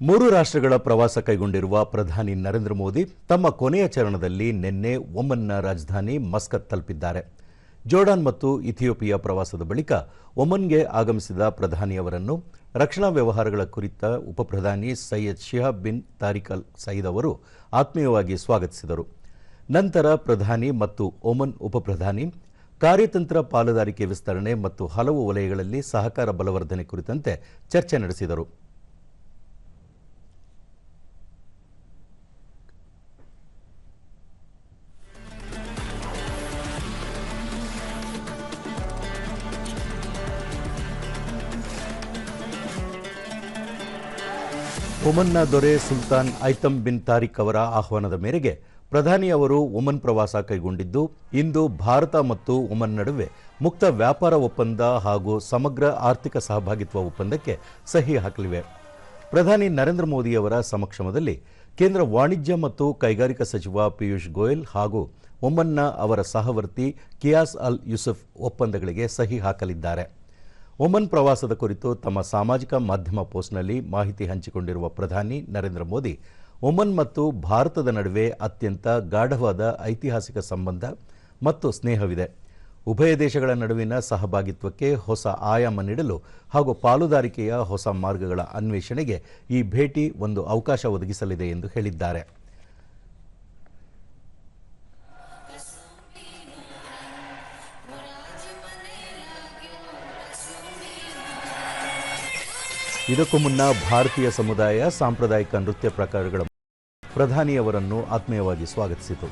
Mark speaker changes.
Speaker 1: ಮೂರು ರಾಷ್ಟ್ರಗಳ ಪ್ರವಾಸ ಕೈಗೊಂಡಿರುವ ಪ್ರಧಾನಿ ನರೇಂದ್ರ ಮೋದಿ ತಮ್ಮ ಕೊನೆಯ ಚರಣದಲ್ಲಿ ನಿನ್ನೆ ಒಮನ್ನ ರಾಜಧಾನಿ ಮಸ್ಕತ್ ತಲುಪಿದ್ದಾರೆ. ಜೋರ್ಡಾನ್ ಮತ್ತು ಇಥಿಯೋಪಿಯಾ ಪ್ರವಾಸದ ಬಳಿಕ ಒಮನ್ಗೆ ಆಗಮಿಸಿದ ಪ್ರಧಾನಿಯವರನ್ನು ರಕ್ಷಣಾ ವ್ಯವಹಾರಗಳ ಕುರಿತ ಉಪಪ್ರಧಾನಿ ಸೈಯದ್ ಶಿಹಾಬ್ ಬಿನ್ ತಾರಿಕ್ ಅಲ್ ಸಯೀದ್ ಅವರು ಆತ್ಮೀಯವಾಗಿ ಸ್ವಾಗತಿಸಿದರು. ನಂತರ ಪ್ರಧಾನಿ ಮತ್ತು ಒಮನ್ ಉಪಪ್ರಧಾನಿ, ಕಾರ್ಯತಂತ್ರ ಪಾಲುದಾರಿಕೆ ವಿಸ್ತರಣೆ ಮತ್ತು ಹಲವು ವಲಯಗಳಲ್ಲಿ ಸಹಕಾರ ಬಲವರ್ಧನೆ ಕುರಿತಂತೆ ಚರ್ಚೆ ನಡೆಸಿದರು. ಒಮನ್ನ ದೊರೆ ಸುಲ್ತಾನ್ ಐತಮ್ ಬಿನ್ ತಾರಿಕ್ ಅವರ ಆಹ್ವಾನದ ಮೇರೆಗೆ ಪ್ರಧಾನಿ ಅವರು ಒಮನ್ ಪ್ರವಾಸ ಕೈಗೊಂಡಿದ್ದು, ಇಂದು ಭಾರತ ಮತ್ತು ಒಮನ್ ನಡುವೆ ಮುಕ್ತ ವ್ಯಾಪಾರ ಒಪ್ಪಂದ ಹಾಗೂ ಸಮಗ್ರ ಆರ್ಥಿಕ ಸಹಭಾಗಿತ್ವ ಒಪ್ಪಂದಕ್ಕೆ ಸಹಿ ಹಾಕಲಿವೆ. ಪ್ರಧಾನಿ ನರೇಂದ್ರ ಮೋದಿಯವರ ಸಮಕ್ಷಮದಲ್ಲಿ ಕೇಂದ್ರ ವಾಣಿಜ್ಯ ಮತ್ತು ಕೈಗಾರಿಕಾ ಸಚಿವ ಪಿಯೂಷ್ ಗೋಯಲ್ ಹಾಗೂ ಒಮನ್ನ ಅವರ ಸಹವರ್ತಿ ಕಿಯಾಸ್ ಅಲ್ ಯೂಸುಫ್ ಒಪ್ಪಂದಗಳಿಗೆ ಸಹಿ ಹಾಕಲಿದ್ದಾರೆ. ಒಮನ್ ಪ್ರವಾಸದ ಕುರಿತು ತಮ್ಮ ಸಾಮಾಜಿಕ ಮಾಧ್ಯಮ ಪೋಸ್ಟ್ನಲ್ಲಿ ಮಾಹಿತಿ ಹಂಚಿಕೊಂಡಿರುವ ಪ್ರಧಾನಿ ನರೇಂದ್ರ ಮೋದಿ, ಒಮನ್ ಮತ್ತು ಭಾರತದ ನಡುವೆ ಅತ್ಯಂತ ಗಾಢವಾದ ಐತಿಹಾಸಿಕ ಸಂಬಂಧ ಮತ್ತು ಸ್ನೇಹವಿದೆ. ಉಭಯ ದೇಶಗಳ ನಡುವಿನ ಸಹಭಾಗಿತ್ವಕ್ಕೆ ಹೊಸ ಆಯಾಮ ನೀಡಲು ಹಾಗೂ ಪಾಲುದಾರಿಕೆಯ ಹೊಸ ಮಾರ್ಗಗಳ ಅನ್ವೇಷಣೆಗೆ ಈ ಭೇಟಿ ಒಂದು ಅವಕಾಶ ಒದಗಿಸಲಿದೆ ಎಂದು ಹೇಳಿದ್ದಾರೆ. ಇದಕ್ಕೂ ಮುನ್ನ ಭಾರತೀಯ ಸಮುದಾಯ ಸಾಂಪ್ರದಾಯಿಕ ನೃತ್ಯ ಪ್ರಕಾರಗಳ ಪ್ರಧಾನಿಯವರನ್ನು ಆತ್ಮೀಯವಾಗಿ ಸ್ವಾಗತಿಸಿತು.